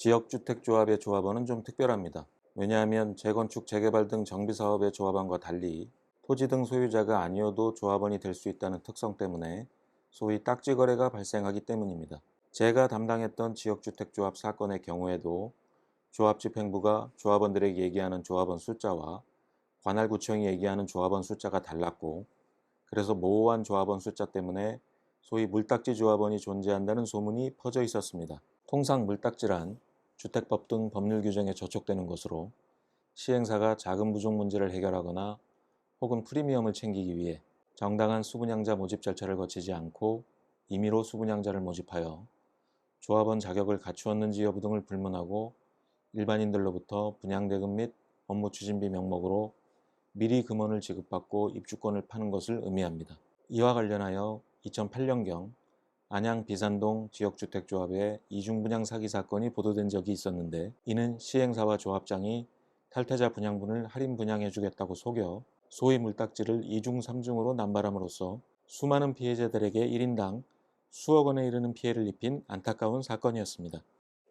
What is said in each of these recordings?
지역주택조합의 조합원은 좀 특별합니다. 왜냐하면 재건축, 재개발 등 정비사업의 조합원과 달리 토지 등 소유자가 아니어도 조합원이 될 수 있다는 특성 때문에 소위 딱지 거래가 발생하기 때문입니다. 제가 담당했던 지역주택조합 사건의 경우에도 조합집행부가 조합원들에게 얘기하는 조합원 숫자와 관할구청이 얘기하는 조합원 숫자가 달랐고 그래서 모호한 조합원 숫자 때문에 소위 물딱지 조합원이 존재한다는 소문이 퍼져 있었습니다. 통상 물딱지란 주택법 등 법률 규정에 저촉되는 것으로 시행사가 자금 부족 문제를 해결하거나 혹은 프리미엄을 챙기기 위해 정당한 수분양자 모집 절차를 거치지 않고 임의로 수분양자를 모집하여 조합원 자격을 갖추었는지 여부 등을 불문하고 일반인들로부터 분양대금 및 업무 추진비 명목으로 미리 금원을 지급받고 입주권을 파는 것을 의미합니다. 이와 관련하여 2008년경 안양 비산동 지역주택조합의 이중분양 사기 사건이 보도된 적이 있었는데 이는 시행사와 조합장이 탈퇴자 분양분을 할인 분양해주겠다고 속여 소위 물딱지를 이중 삼중으로 남발함으로써 수많은 피해자들에게 1인당 수억 원에 이르는 피해를 입힌 안타까운 사건이었습니다.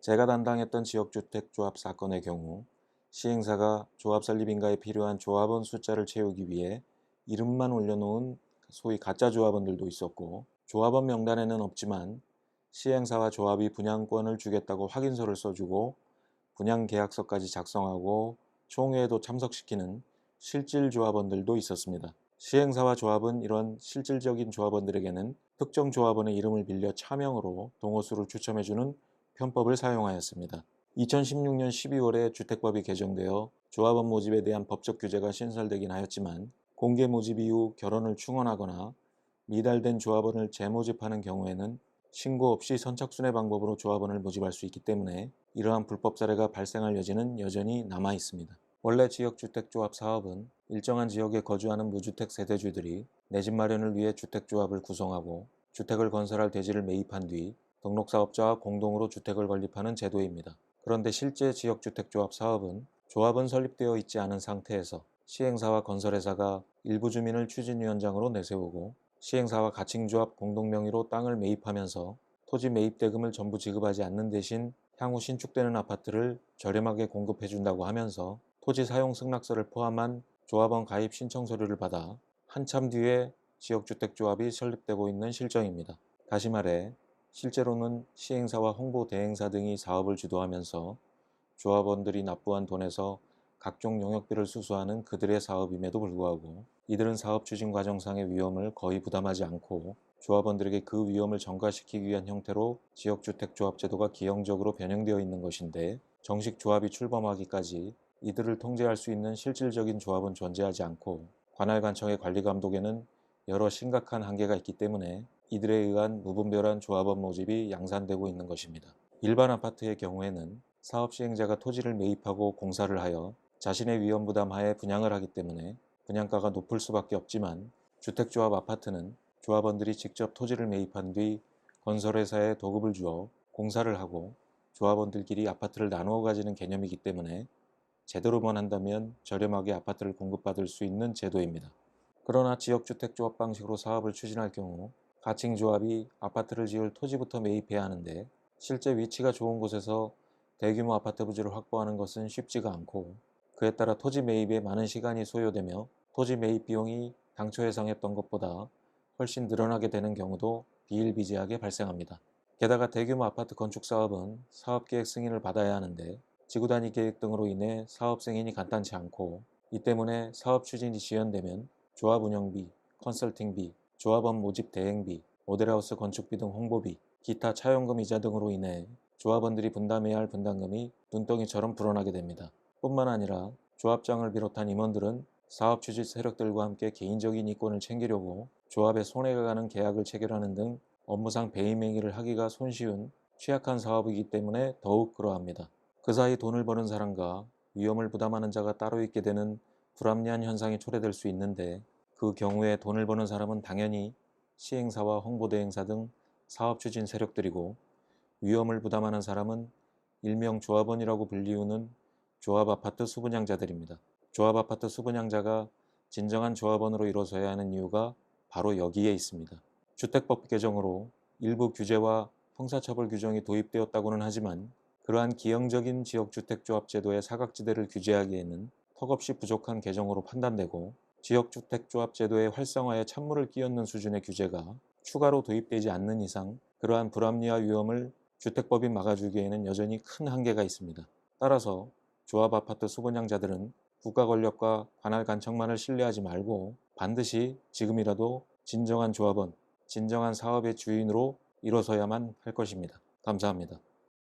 제가 담당했던 지역주택조합 사건의 경우 시행사가 조합 설립인가에 필요한 조합원 숫자를 채우기 위해 이름만 올려놓은 소위 가짜 조합원들도 있었고 조합원 명단에는 없지만 시행사와 조합이 분양권을 주겠다고 확인서를 써주고 분양 계약서까지 작성하고 총회에도 참석시키는 실질 조합원들도 있었습니다. 시행사와 조합은 이런 실질적인 조합원들에게는 특정 조합원의 이름을 빌려 차명으로 동호수를 추첨해주는 편법을 사용하였습니다. 2016년 12월에 주택법이 개정되어 조합원 모집에 대한 법적 규제가 신설되긴 하였지만 공개 모집 이후 결혼을 충원하거나 미달된 조합원을 재모집하는 경우에는 신고 없이 선착순의 방법으로 조합원을 모집할 수 있기 때문에 이러한 불법 사례가 발생할 여지는 여전히 남아 있습니다. 원래 지역주택조합 사업은 일정한 지역에 거주하는 무주택 세대주들이 내 집 마련을 위해 주택조합을 구성하고 주택을 건설할 대지를 매입한 뒤 등록사업자와 공동으로 주택을 건립하는 제도입니다. 그런데 실제 지역주택조합 사업은 조합은 설립되어 있지 않은 상태에서 시행사와 건설회사가 일부 주민을 추진위원장으로 내세우고 시행사와 가칭조합 공동명의로 땅을 매입하면서 토지 매입 대금을 전부 지급하지 않는 대신 향후 신축되는 아파트를 저렴하게 공급해 준다고 하면서 토지 사용 승낙서를 포함한 조합원 가입 신청 서류를 받아 한참 뒤에 지역주택조합이 설립되고 있는 실정입니다. 다시 말해 실제로는 시행사와 홍보 대행사 등이 사업을 주도하면서 조합원들이 납부한 돈에서 각종 용역비를 수수하는 그들의 사업임에도 불구하고 이들은 사업 추진 과정상의 위험을 거의 부담하지 않고 조합원들에게 그 위험을 전가시키기 위한 형태로 지역주택조합 제도가 기형적으로 변형되어 있는 것인데 정식 조합이 출범하기까지 이들을 통제할 수 있는 실질적인 조합은 존재하지 않고 관할관청의 관리 감독에는 여러 심각한 한계가 있기 때문에 이들에 의한 무분별한 조합원 모집이 양산되고 있는 것입니다. 일반 아파트의 경우에는 사업 시행자가 토지를 매입하고 공사를 하여 자신의 위험 부담 하에 분양을 하기 때문에 분양가가 높을 수밖에 없지만 주택조합 아파트는 조합원들이 직접 토지를 매입한 뒤 건설회사에 도급을 주어 공사를 하고 조합원들끼리 아파트를 나누어 가지는 개념이기 때문에 제대로만 한다면 저렴하게 아파트를 공급받을 수 있는 제도입니다. 그러나 지역주택조합 방식으로 사업을 추진할 경우 가칭조합이 아파트를 지을 토지부터 매입해야 하는데 실제 위치가 좋은 곳에서 대규모 아파트 부지를 확보하는 것은 쉽지가 않고 그에 따라 토지 매입에 많은 시간이 소요되며 토지 매입 비용이 당초 예상했던 것보다 훨씬 늘어나게 되는 경우도 비일비재하게 발생합니다. 게다가 대규모 아파트 건축 사업은 사업계획 승인을 받아야 하는데 지구단위 계획 등으로 인해 사업 승인이 간단치 않고 이 때문에 사업 추진이 지연되면 조합 운영비, 컨설팅비, 조합원 모집 대행비, 모델하우스 건축비 등 홍보비, 기타 차용금 이자 등으로 인해 조합원들이 분담해야 할 분담금이 눈덩이처럼 불어나게 됩니다. 뿐만 아니라 조합장을 비롯한 임원들은 사업 추진 세력들과 함께 개인적인 이권을 챙기려고 조합에 손해가 가는 계약을 체결하는 등 업무상 배임 행위를 하기가 손쉬운 취약한 사업이기 때문에 더욱 그러합니다. 그 사이 돈을 버는 사람과 위험을 부담하는 자가 따로 있게 되는 불합리한 현상이 초래될 수 있는데 그 경우에 돈을 버는 사람은 당연히 시행사와 홍보대행사 등 사업 추진 세력들이고 위험을 부담하는 사람은 일명 조합원이라고 불리우는 조합 아파트 수분양자들입니다. 조합 아파트 수분양자가 진정한 조합원으로 이루어져야 하는 이유가 바로 여기에 있습니다. 주택법 개정으로 일부 규제와 형사처벌 규정이 도입되었다고는 하지만 그러한 기형적인 지역주택조합제도의 사각지대를 규제하기에는 턱없이 부족한 개정으로 판단되고 지역주택조합제도의 활성화에 찬물을 끼얹는 수준의 규제가 추가로 도입되지 않는 이상 그러한 불합리화 위험을 주택법이 막아주기에는 여전히 큰 한계가 있습니다. 따라서 조합 아파트 수분양자들은 국가 권력과 관할 간청만을 신뢰하지 말고 반드시 지금이라도 진정한 조합원, 진정한 사업의 주인으로 일어서야만 할 것입니다. 감사합니다.